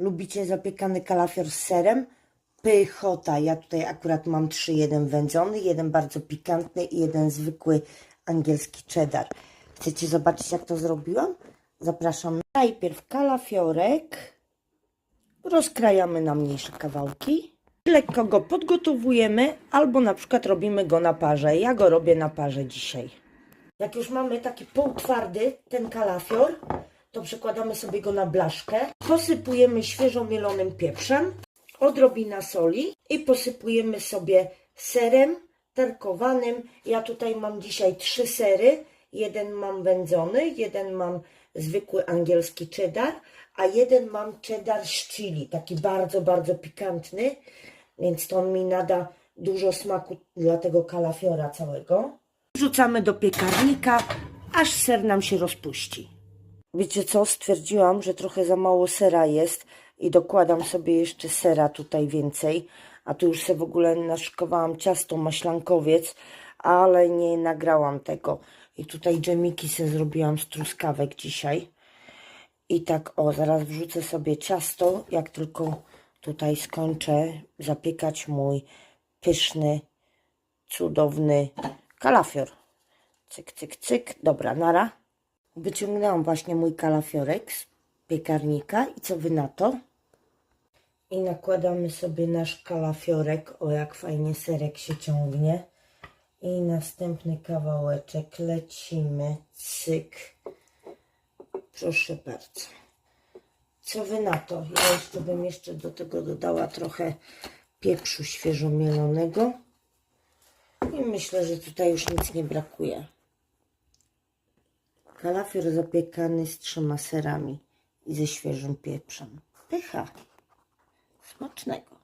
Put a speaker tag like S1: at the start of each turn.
S1: Lubicie zapiekany kalafior z serem? Pychota. Ja tutaj akurat mam trzy. Jeden wędzony, jeden bardzo pikantny i jeden zwykły angielski cheddar. Chcecie zobaczyć jak to zrobiłam? Zapraszam. Najpierw kalafiorek rozkrajamy na mniejsze kawałki. Lekko go podgotowujemy albo na przykład robimy go na parze. Ja go robię na parze dzisiaj. Jak już mamy taki półtwardy ten kalafior, to przekładamy sobie go na blaszkę. Posypujemy świeżo mielonym pieprzem, odrobina soli i posypujemy sobie serem tarkowanym. Ja tutaj mam dzisiaj trzy sery. Jeden mam wędzony, jeden mam zwykły angielski cheddar, a jeden mam cheddar z chili, taki bardzo, bardzo pikantny, więc to mi nada dużo smaku dla tego kalafiora całego. Wrzucamy do piekarnika, aż ser nam się rozpuści. Wiecie co? Stwierdziłam, że trochę za mało sera jest i dokładam sobie jeszcze sera tutaj więcej. A tu już sobie w ogóle naszykowałam ciasto maślankowiec, ale nie nagrałam tego. I tutaj dżemiki sobie zrobiłam z truskawek dzisiaj. I tak o, zaraz wrzucę sobie ciasto, jak tylko tutaj skończę zapiekać mój pyszny, cudowny kalafior. Cyk, cyk, cyk. Dobra, nara. Wyciągnęłam właśnie mój kalafiorek z piekarnika i co wy na to? I nakładamy sobie nasz kalafiorek. O, jak fajnie serek się ciągnie. I następny kawałeczek lecimy. Cyk. Proszę bardzo. Co wy na to? Ja jeszcze bym jeszcze do tego dodała trochę pieprzu świeżo mielonego. I myślę, że tutaj już nic nie brakuje. Kalafior zapiekany z trzema serami i ze świeżym pieprzem. Pycha. Smacznego.